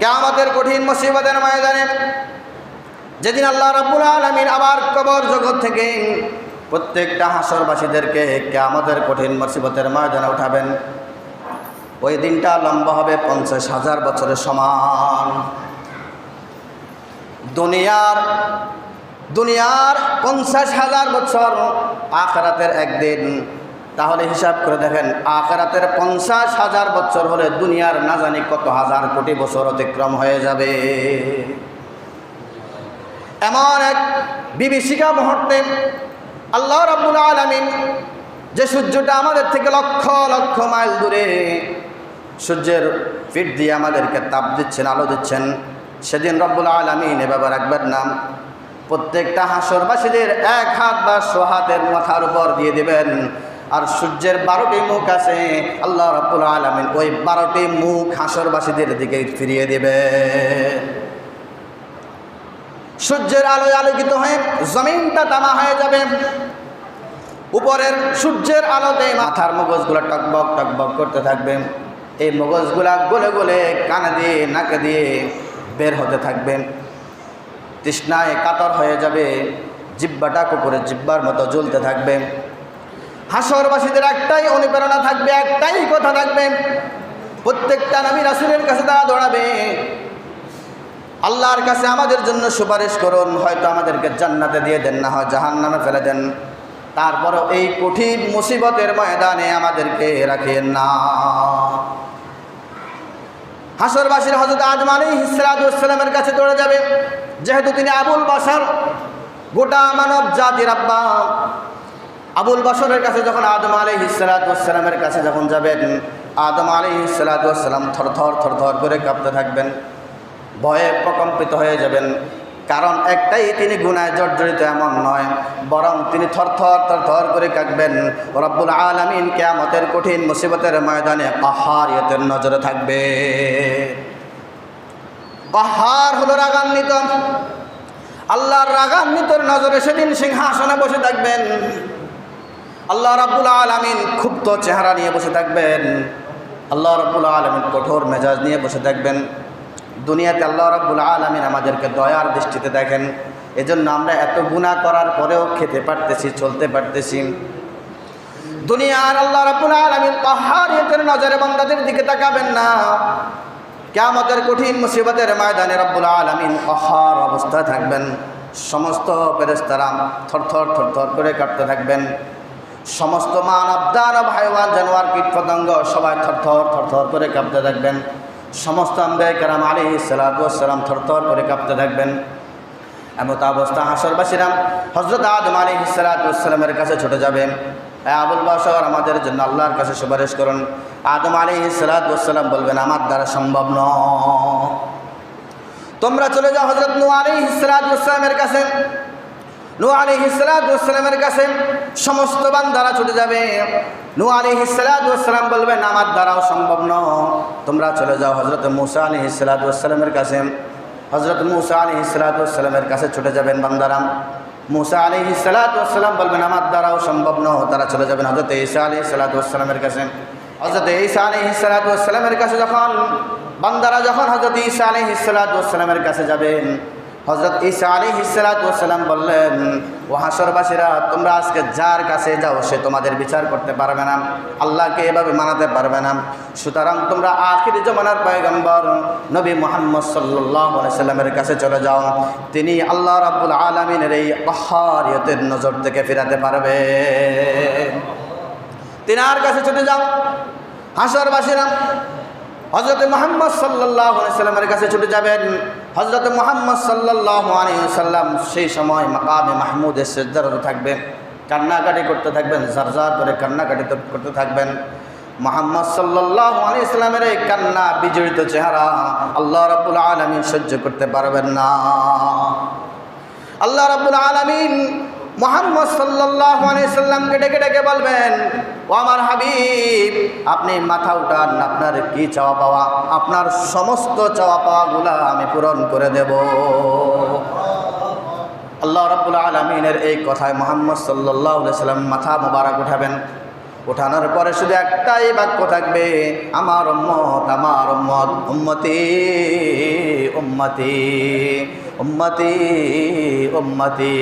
কেয়ামতের কঠিন মুসিবতের ময়দানে যেদিন আল্লাহ রাব্বুল আলামিন আবার কবর জগৎ থেকে প্রত্যেকটা হাসরবাসীদেরকে কেয়ামতের কঠিন মুসিবতের ময়দানে উঠাবেন, ওই দিনটা লম্বা হবে পঞ্চাশ হাজার বছরের সমান। দুনিয়ার দুনিয়ার পঞ্চাশ হাজার বছর আখরাতের একদিন তাহলে হিসাব করে দেখেন, আখরাতের পঞ্চাশ হাজার বছর হলে দুনিয়ার না জানি কত হাজার কোটি বছর অতিক্রম হয়ে যাবে। এমন এক বিভীষিকা মুহূর্তে আল্লাহ রাব্বুল আলামিন যে সূর্যটা আমাদের থেকে লক্ষ লক্ষ মাইল দূরে সূর্যের ফিট দিয়ে আমাদেরকে তাপ দিচ্ছেন, আলো দিচ্ছেন, সেদিন রব্বুল আলমিন এভাবে রাখবেন নাম, প্রত্যেকটা হাসরবাসীদের এক হাত বা শো হাতের মাথার উপর দিয়ে দিবেন। আর সূর্যের বারোটি মুখ আছে, আল্লাহ রব্বুল আলমিন ওই বারোটি মুখ হাসরবাসীদের দিকে ফিরিয়ে দেবে। সূর্যের আলোয় আলোকিত হয়ে জমিনটা তামা হয়ে যাবে। উপরের সূর্যের আলোতে মাথার মগজগুলো টকবক টকবক করতে থাকবে। এই মগজগুলা গলে গলে কানে দিয়ে, নাকে দিয়ে বের হতে থাকবে। তৃষ্ণায় কাতর হয়ে যাবে জিব্বাটা কুকুরের জিব্বার মতো জ্বলতে থাকবে। হাসরবাসীদের একটাই অনুপ্রেরণা থাকবে, একটাই কথা থাকবে। প্রত্যেকটা নবী রাসুলের কাছে তারা দৌড়াবে। আল্লাহর কাছে আমাদের জন্য সুপারিশ করুন, হয়তো আমাদেরকে জান্নাতে দিয়ে দেন, না হয় জাহান নামে ফেলে দেন। তারপরও এই কঠিন মুসিবতের ময়দানে আমাদেরকে রাখেন না। হাসরবাসীর হজরত আদম আলী হিসরাতুসালামের কাছে দৌড়ে যাবে। যেহেতু তিনি আবুল বাসার গোটা মানব জাতির আব্বা। আবুল বাসরের কাছে যখন আদম আলী হিসরাতুসালামের কাছে যখন যাবেন, আদম আলী হিসরাতুসালাম থর থর থর থর করে কাঁপতে থাকবেন, ভয়ে প্রকম্পিত হয়ে যাবেন। কারণ একটাই তিনি গুনায় জর্জরিত এমন নয়, বরং তিনি থরথর থরথর করে কাঁকবেন রব্বুল আলমিন কেয়ামতের কঠিন মুসিবতের ময়দানে পাহাড়িয়তের নজরে থাকবে। পাহাড় হলো রাগান্বিত। আল্লাহর রাগান্বিতর নজরে সেদিন সিংহাসনে বসে থাকবেন। আল্লাহ রাব্বুল আলমিন ক্ষুব্ধ চেহারা নিয়ে বসে থাকবেন। আল্লাহ রাব্বুল আলমিন কঠোর মেজাজ নিয়ে বসে থাকবেন। দুনিয়াতে আল্লাহ রাব্বুল আলমিন আমাদেরকে দয়ার দৃষ্টিতে দেখেন। এজন্য আমরা এত গুণা করার পরেও খেতে পারতেছি, চলতে পারতেছি। দুনিয়ার আল্লাহ রাব্বুল আলমিন পাহাড়িয়তের নজরে বন্দাদের দিকে তাকাবেন না। কেয়ামতের কঠিন মুসিবতের ময়দানে রব্বুল আলমিন পাহাড় অবস্থায় থাকবেন। সমস্ত ফেরেস্তারা থরথর থরথর করে কাটতে থাকবেন। সমস্ত মানব দানব হাইওয়ান জানোয়ার কীট পতঙ্গ সবাই থরথর থরথর করে কাঁপতে থাকবেন। সমস্ত আম্বে কারাম আলী সালাতাম থরথর করে কাঁপতে থাকবেন। এমত অবস্থা হাসরবাসীরাম হজরত আদম আলী সালাতামের কাছে ছুটে যাবেন। আবুল বাসর আমাদের জন্য আল্লাহর কাছে সুপারিশ করুন। আদম আলী সালাতাম বলবেন, আমার দ্বারা সম্ভব ন তোমরা চলে যাও হজরত নু আলী সালাতামের কাছে। নু আলী হিসালামের কাছে সমস্ত বান্দারা ছুটে যাবে। নু আলী হিসালাম বলবেন আমার দ্বারাও সম্ভব ন তোমরা চলে যাও হজরত মুসা আলী হিসালামের কাছে। হজরত মুসা আলী হিসালামের কাছে ছুটে যাবেন বান্দারাম মুসা আলী হিসালাম বলবেন, আমার দ্বারাও সম্ভব ন তারা চলে যাবেন হজরত ঈসা আলী সালাতামের কাছে। হজরত ঈসা আলী হিসালামের কাছে যখন, বান্দারা যখন হজরত ঈসা আলী হিসালামের কাছে যাবেন হজরত ঈসা আলী হিসালাম বললেন ও হাসরবাসীরা তোমরা আজকে যার কাছে যাও, সে তোমাদের বিচার করতে পারবে না। আল্লাহকে এভাবে মানাতে পারবে না। সুতরাং তোমরা আখির জমানার পয়গম্বর নবী মোহাম্মদ সাল্লামের কাছে চলে যাও। তিনি আল্লাহ রাব্বুল আলমিনের এই পাহাড়িয়তের নজর থেকে ফেরাতে পারবে। তিনার কাছে চলে যাও। হাসরবাসীরা হজরত মোহাম্মদ সাল্লাহ সাল্লামের কাছে ছুটে যাবেন। হজরত মোহাম্মদ সাল্লাহ সাল্লাম সেই সময় মাকামে মাহমুদের সেজদারত থাকবেন। কান্নাকাটি করতে থাকবেন, ঝরঝর করে কান্নাকাটি করতে থাকবেন। মোহাম্মদ সাল্লাহ ইসলামের এই কান্না, বিজড়িত চেহারা আল্লাহ রাবুল আলমিন সহ্য করতে পারবেন না। আল্লাহ রাবুল আলমিন মোহাম্মদ সাল্লাহ ডেকে ডেকে বলবেন, ও আমার হাবিব, আপনি মাথা উঠান, আপনার কি চাওয়া পাওয়া? আপনার সমস্ত চাওয়া পাওয়াগুলা আমি পূরণ করে দেব। আল্লাহ রাবুল আলমিনের এই কথায় মোহাম্মদ সাল্লাহ সাল্লাম মাথা মোবারক উঠাবেন। উঠানোর পরে শুধু একটাই বাক্য থাকবে, আমার উম্মত আমার উম্মত, উম্মতি উম্মতি। উম্মতি উম্মতি।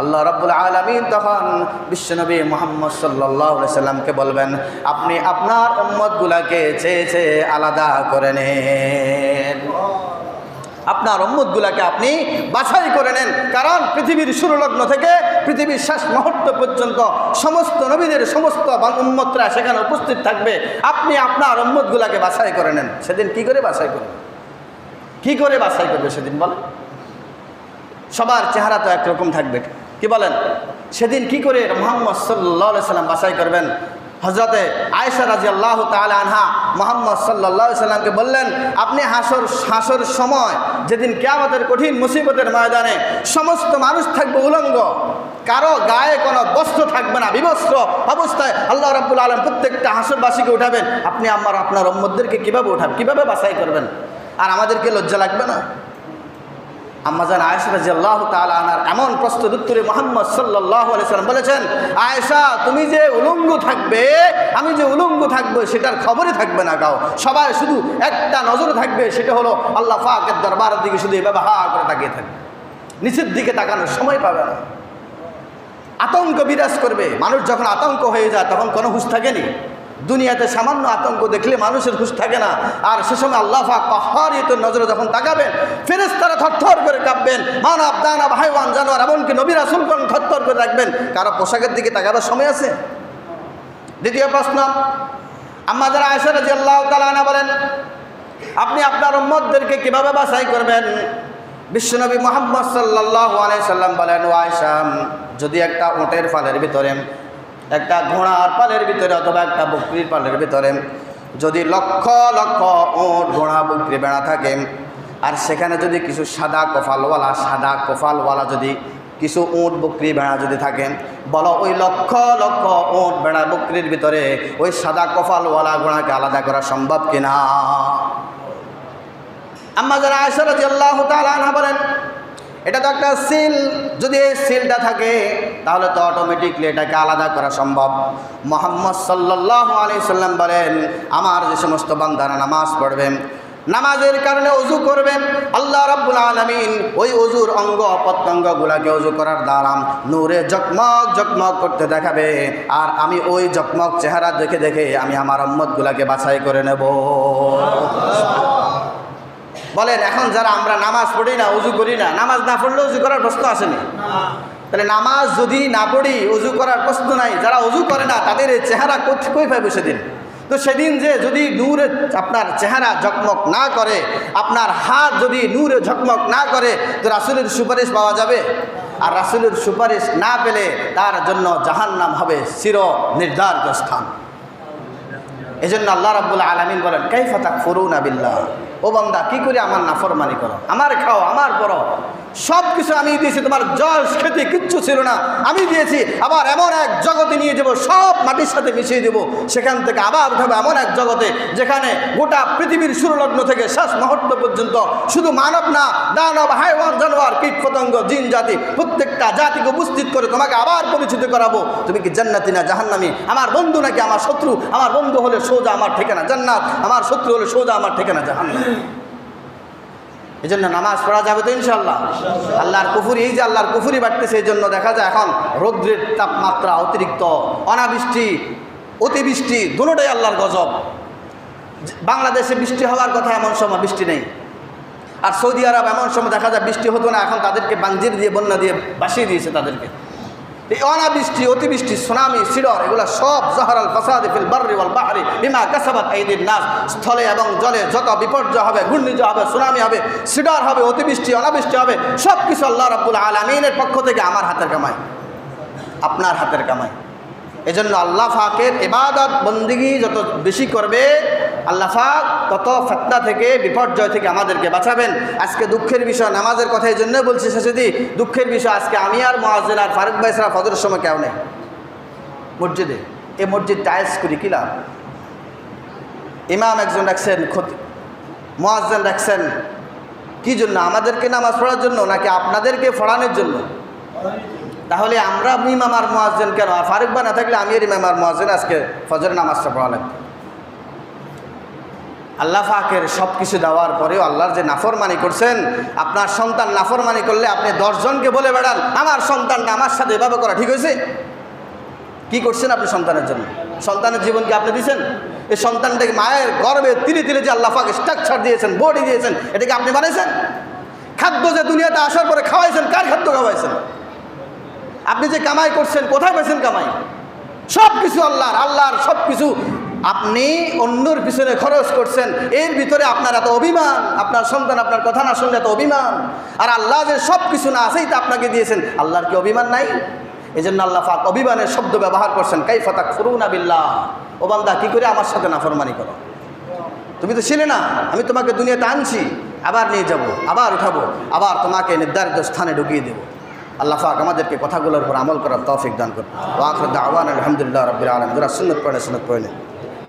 আল্লাহ রাব্বুল আলামিন তখন বিশ্বনবী মোহাম্মদ সাল্লামকে বলবেন, আপনি আপনার উম্মতগুলাকে চেয়ে চেয়ে আলাদা করে নেন। আপনার উম্মতগুলাকে আপনি বাছাই করে নেন। কারণ পৃথিবীর সুরলগ্ন থেকে পৃথিবীর শেষ মুহূর্ত পর্যন্ত সমস্ত নবীদের সমস্ত উম্মতরা সেখানে উপস্থিত থাকবে। আপনি আপনার উম্মতগুলাকে বাছাই করে নেন। সেদিন কি করে বাছাই করবেন কি করে বাছাই করবে সেদিন বলেন? সবার চেহারা তো একরকম থাকবে। কি বলেন? সেদিন কি করে মোহাম্মদ সাল্লাহ সাল্লাম বাছাই করবেন? হজরতে আয়েশা রাজি আল্লাহ আনহা মোহাম্মদ সাল্লাহ সাল্লামকে বললেন, আপনি হাসর হাসর সময় যেদিন কেয়ামতের কঠিন মুসিবতের ময়দানে সমস্ত মানুষ থাকবে উলঙ্গ, কারও গায়ে কোনো বস্ত্র থাকবে না, বিবস্ত্র অবস্থায় আল্লাহ রাব্বুল আলম প্রত্যেকটা হাসরবাসীকে উঠাবেন। আপনি আমার আপনার উম্মদদেরকে কীভাবে উঠাবেন? কীভাবে বাছাই করবেন? আর আমাদেরকে লজ্জা লাগবে না? আম্মাজান আয়েশা রাজি আল্লাহ আনার এমন প্রস্তুত উত্তরে মোহাম্মদ সাল্লাহ আলাইসাল্লাম বলেছেন, আয়েশা, তুমি যে উলঙ্গ থাকবে, আমি যে উলঙ্গ থাকব, সেটার খবরই থাকবে না কাউ সবাই শুধু একটা নজর থাকবে, সেটা হলো আল্লাহ ফাকের দরবারের দিকে শুধু এভাবে হা করে তাকিয়ে থাকবে। নিচের দিকে তাকানোর সময় পাবে না। আতঙ্ক বিরাজ করবে। মানুষ যখন আতঙ্ক হয়ে যায়, তখন কোনো হুশ থাকেনি। দুনিয়াতে সামান্য আতঙ্ক দেখলে মানুষের হুশ থাকে না। আর সে সময় আল্লাহ পাহাড়িত নজরে যখন তাকাবেন ফেরেস তারা থরথর করে কাঁপবেন, মানব, দানব, হাইওয়ান, জানোয়ার, এমনকি নবী রাসুলগণ থরথর করে রাখবেন। কারও পোশাকের দিকে তাকাবার সময় আছে? দ্বিতীয় প্রশ্ন, আম্মা যারা আয়সা রাজি আল্লাহ তালা বলেন, আপনি আপনার উম্মতদেরকে কীভাবে বাছাই করবেন? বিশ্বনবী মোহাম্মদ সাল্লাহ আলাই সাল্লাম বলেন, ও আয়সাম যদি একটা ওটের ফালের ভিতরে একটা ঘোড়ার পালের ভিতরে অথবা একটা বকরির পালের ভিতরে যদি লক্ষ লক্ষ ওট ঘোড়া বকরি বেড়া থাকে, আর সেখানে যদি কিছু সাদা কফালওয়ালা সাদা কপালওয়ালা যদি কিছু উঁট বকরি ভেড়া যদি থাকে, বলো ওই লক্ষ লক্ষ উঁট ভেড়া বকরির ভিতরে ওই সাদা কপালওয়ালা ঘোড়াকে আলাদা করা সম্ভব কিনা? আম্মা যারা আয়সারা আল্লাহ তালা বলেন এটা তো একটা সিল যদি এই সিলটা থাকে, তাহলে তো অটোমেটিকলি এটাকে আলাদা করা সম্ভব। মোহাম্মদ সাল্লাহ আলি সাল্লাম বলেন, আমার যে সমস্ত বান্দারা নামাজ পড়বেন নামাজের কারণে অজু করবেন আল্লাহ রাব্বুল আলমিন ওই অজুর অঙ্গ প্রত্যঙ্গগুলাকে অজু করার দ্বারাম নূরে জকমক জকমক করতে দেখাবে। আর আমি ওই জকমক চেহারা দেখে দেখে আমি আমার আম্মদগুলাকে বাছাই করে নেব। বলেন, এখন যারা আমরা নামাজ পড়ি না, উজু করি না, নামাজ না পড়লে উজু করার প্রশ্ন আসেনি। তাহলে নামাজ যদি না পড়ি, উজু করার প্রশ্ন নাই। যারা উজু করে না, তাদের এই চেহারা কই পাইবে সেদিন? তো সেদিন যে যদি নূরে আপনার চেহারা ঝকমক না করে, আপনার হাত যদি নূরে ঝকমক না করে, তো রাসুলের সুপারিশ পাওয়া যাবে? আর রাসুলের সুপারিশ না পেলে তার জন্য জাহান্নাম হবে চির নির্ধারিত স্থান এই জন্য আল্লাহ রাবুল আলমিন বলেন কাইফাতাক ফরুন আবিল্লাহ ও বান্দা কি করে আমার নাফরমানি করো? আমার খাও আমার পড়ো সব কিছু আমি দিয়েছি, তোমার জল খেতে কিচ্ছু ছিল না। আমি দিয়েছি, আবার এমন এক জগতে নিয়ে যাব, সব মাটির সাথে মিশিয়ে দেব। সেখান থেকে আবার উঠাবো এমন এক জগতে, যেখানে গোটা পৃথিবীর সুরলগ্ন থেকে শেষ মুহূর্ত পর্যন্ত শুধু মানব না, দানব, হাইওয়ান, জানোয়ার, কীট, পতঙ্গ, জিন, জাতি, প্রত্যেকটা জাতিকে উপস্থিত করে তোমাকে আবার পরিচিত করাবো। তুমি কি জান্নাতি না জাহান্নামি? আমার বন্ধু নাকি আমার শত্রু? আমার বন্ধু হলে সোজা, আমার ঠিকানা জান্নাত। আমার শত্রু হলে সোজা, আমার ঠিকানা জাহান্নাম। এই জন্য নামাজ পড়া যাবে তো ইনশাল্লাহ আল্লাহর কুফুরি, এই যে আল্লাহর কুফুরি বাড়তেছে এই জন্য দেখা যায় এখন রৌদ্রের তাপমাত্রা অতিরিক্ত, অনাবৃষ্টি, অতিবৃষ্টি, দুটোটাই আল্লাহর গজব। বাংলাদেশে বৃষ্টি হওয়ার কথা এমন সময় বৃষ্টি নেই। আর সৌদি আরব এমন সময় দেখা যায় বৃষ্টি হতো না, এখন তাদেরকে বাঞ্জির দিয়ে, বন্যা দিয়ে বাসিয়ে দিয়েছে তাদেরকে। এই অনাবৃষ্টি, অতিবৃষ্টি, সুনামি সিডর এগুলো সব জহরাল ফাসাদে ফিল বার্রি ওয়াল বাহরি বিমা কাসাবাত আইদিন নাস। স্থলে এবং জলে যত বিপর্যয় হবে, ঘূর্ণিঝড় হবে, সুনামি হবে সিডর হবে, অতিবৃষ্টি, অনাবৃষ্টি হবে সব কিছু আল্লাহ রাব্বুল আলমিনের পক্ষ থেকে আমার হাতের কামাই। আপনার হাতের কামাই। এজন্য আল্লাহ ফাকের এবাদত বন্দিগি যত বেশি করবে আল্লাহ ফাক তত ফেতনা থেকে, বিপর্যয় থেকে আমাদেরকে বাঁচাবেন। আজকে দুঃখের বিষয়, নামাজের কথা এই জন্য বলছি শেষে দি দুঃখের বিষয়, আজকে আমি আর মহাজেন আর ফারুক ভাই সারা সময় কেউ নেই। মসজিদে এ মসজিদ টাইলস করি, কি লাভ? ইমাম একজন রাখছেন ক্ষতি মহাজেন রাখছেন। কি জন্য? আমাদেরকে নামাজ পড়ার জন্য নাকি আপনাদেরকে পড়ানোর জন্য? তাহলে আমরা ইমাম আর মোয়াজ্জেন কেন? আর ফারুক বা না থাকলে আমি আর ইমাম আর মোয়াজ্জেন আজকে ফজরের নামাজটা পড়া লাগবে। আল্লাহ ফাকের সব কিছু দেওয়ার পরেও আল্লাহর যে নাফরমানি করছেন, আপনার সন্তান নাফরমানি করলে আপনি দশজনকে বলে বেড়ান, আমার সন্তানটা আমার সাথে এভাবে করা ঠিক হয়েছে? কি করছেন আপনি সন্তানের জন্য? সন্তানের জীবনকে আপনি দিয়েছেন? এই সন্তানটাকে মায়ের গর্বে তিলে তিলে যে আল্লাহ ফাকে স্ট্রাকচার দিয়েছেন বডি দিয়েছেন এটাকে আপনি বানিয়েছেন? খাদ্য যে দুনিয়াতে আসার পরে খাওয়াইছেন, কার খাদ্য খাওয়াইছেন? আপনি যে কামাই করছেন, কোথায় পেয়েছেন কামাই? সব কিছু আল্লাহর আল্লাহর সব কিছু আপনি অন্যর পিছনে খরচ করছেন, এর ভিতরে আপনার এত অভিমান, আপনার সন্তান আপনার কথা না শুনলে এত অভিমান। আর আল্লাহ যে সব কিছু না আছেই তা আপনাকে দিয়েছেন, আল্লাহর কি অভিমান নাই? এই জন্য আল্লাহ ফাক অভিমানের শব্দ ব্যবহার করছেন কাই ফতাক ফুরুন আবিল্লাহ ও বান্দা, কী করে আমার সাথে নাফরমানি করো? তুমি তো ছিলে না, আমি তোমাকে দুনিয়াতে আনছি, আবার নিয়ে যাব, আবার উঠাবো, আবার তোমাকে নির্ধারিত স্থানে ঢুকিয়ে দেবো। আল্লাহ পাক আমাদেরকে কথাগুলোর উপর আমল করার তৌফিক দান করুন। ওয়াখর দাওয়ান আলহামদুলিল্লাহ রবিল আলম যারা সুন্নত পড়ে সুন্নত পড়ে